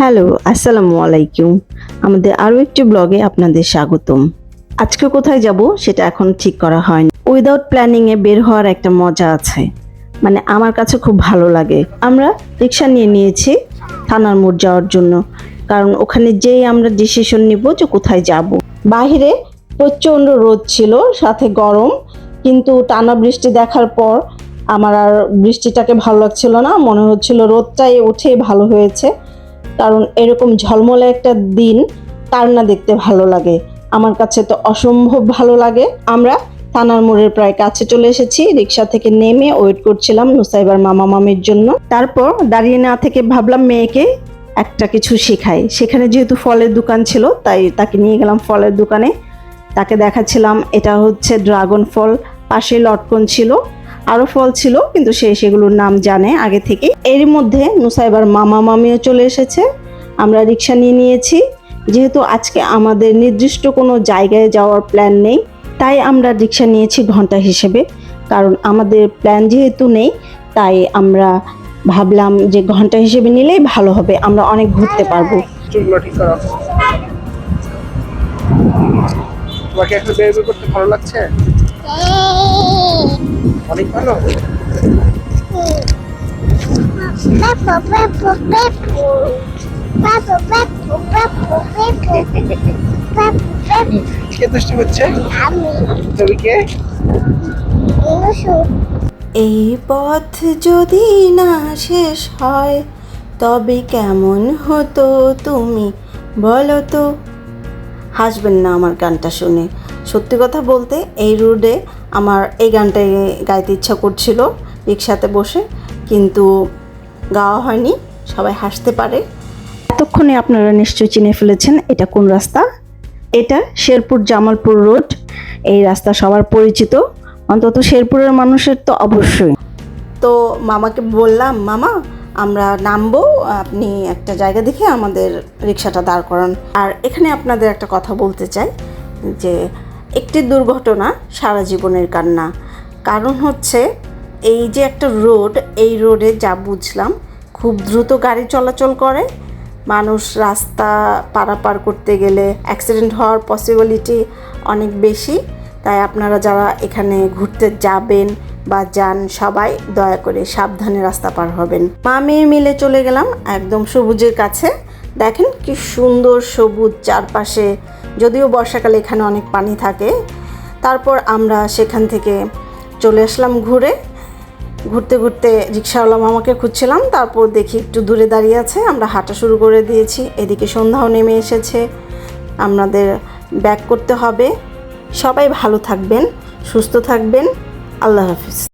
Hello, আসসালামু আলাইকুম। আমাদের আরও একটি ব্লগে আপনাদের স্বাগতম। আজকে কোথায় যাব সেটা এখন ঠিক করা হয়নি। উইদাউট প্ল্যানিংয়ে বের হওয়ার একটা মজা আছে। মানে আমার কাছে খুব ভালো লাগে। আমরা রিক্সা নিয়ে নিয়েছি থানার মোড় যাওয়ার জন্য। কারণ ওখানে যেই আমরা ডিসিশন নিব যে কোথায় যাব। বাহিরে প্রচণ্ড রোদ ছিল, সাথে গরম। কিন্তু টানা বৃষ্টি দেখার পর আমার আর বৃষ্টিটাকে ভালো লাগছিল না। মনে হচ্ছিল রোদটাই উঠে ভালো হয়েছে। কারণ এরকম ঝলমলে একটা দিন তার না দেখতে ভালো লাগে। আমার কাছে তো অসম্ভব ভালো লাগে। আমরা থানার মোড়ের প্রায় কাছে চলে এসেছি রিক্সা থেকে নেমে ওয়েট করছিলাম নুসাইবার মামা মামির জন্য। তারপর দাঁড়িয়ে না থেকে ভাবলাম মেয়েকে একটা কিছু শেখাই। সেখানে যেহেতু ফলের দোকান ছিল, তাই তাকে নিয়ে গেলাম ফলের দোকানে। তাকে দেখাচ্ছিলাম, এটা হচ্ছে ড্রাগন ফল। পাশে লটকন ছিল। আরও ফল ছিল, কিন্তু সে সেগুলোর নাম জানে আগে থেকে এর মধ্যে নুসাইবার মামা মামিও চলে এসেছে। আমরা রিক্সা নিয়ে নিয়েছি। যেহেতু আজকে আমাদের নির্দিষ্ট কোনো জায়গায় যাওয়ার প্ল্যান নেই, তাই আমরা রিক্সা নিয়েছি ঘণ্টা হিসেবে। কারণ আমাদের প্ল্যান যেহেতু নেই, তাই আমরা ভাবলাম যে ঘণ্টা হিসেবে নিলেই ভালো হবে, আমরা অনেক ঘুরতে পারব। তোমাকে বের বের করতে ভালো লাগছে? এই পথ যদি না শেষ হয়, তবে কেমন হতো তুমি বলো তো? হাসবেন না আমার গানটা শুনে। সত্যি কথা বলতে এই রোডে আমার এই গানটাই গাইতে ইচ্ছা করছিল রিক্সাতে বসে কিন্তু গাওয়া হয়নি সবাই হাসতে পারে। এতক্ষণে আপনারা নিশ্চয়ই চিনে ফেলেছেন এটা কোন রাস্তা? এটা শেরপুর জামালপুর রোড। এই রাস্তা সবার পরিচিত অন্তত শেরপুরের মানুষের তো অবশ্যই। তো মামাকে বললাম মামা আমরা নামবো আপনি একটা জায়গা দেখে আমাদের রিক্সাটা দাঁড় করান। আর এখানে আপনাদের একটা কথা বলতে চাই যে একটি দুর্ঘটনা সারা জীবনের কান্না। কারণ হচ্ছে, এই যে একটা রোড, এই রোডে যা বুঝলাম, খুব দ্রুত গাড়ি চলাচল করে। মানুষ রাস্তা পারাপার করতে গেলে অ্যাক্সিডেন্ট হওয়ার পসিবিলিটি অনেক বেশি। তাই আপনারা যারা এখানে ঘুরতে যাবেন বা যান, সবাই দয়া করে সাবধানে রাস্তা পার হবেন। মা মেয়ে মিলে চলে গেলাম একদম সবুজের কাছে। দেখেন কি সুন্দর সবুজ চারপাশে, যদিও বর্ষাকালে এখানে অনেক পানি থাকে। তারপর আমরা সেখান থেকে চলে আসলাম ঘুরে। ঘুরতে ঘুরতে রিক্সাওয়ালা মামাকে খুঁজছিলাম, তারপর দেখি একটু দূরে দাঁড়িয়ে আছে। আমরা হাঁটা শুরু করে দিয়েছি, এদিকে সন্ধ্যাও নেমে এসেছে। আমাদের ব্যাক করতে হবে। সবাই ভালো থাকবেন, সুস্থ থাকবেন। আল্লাহ হাফিজ।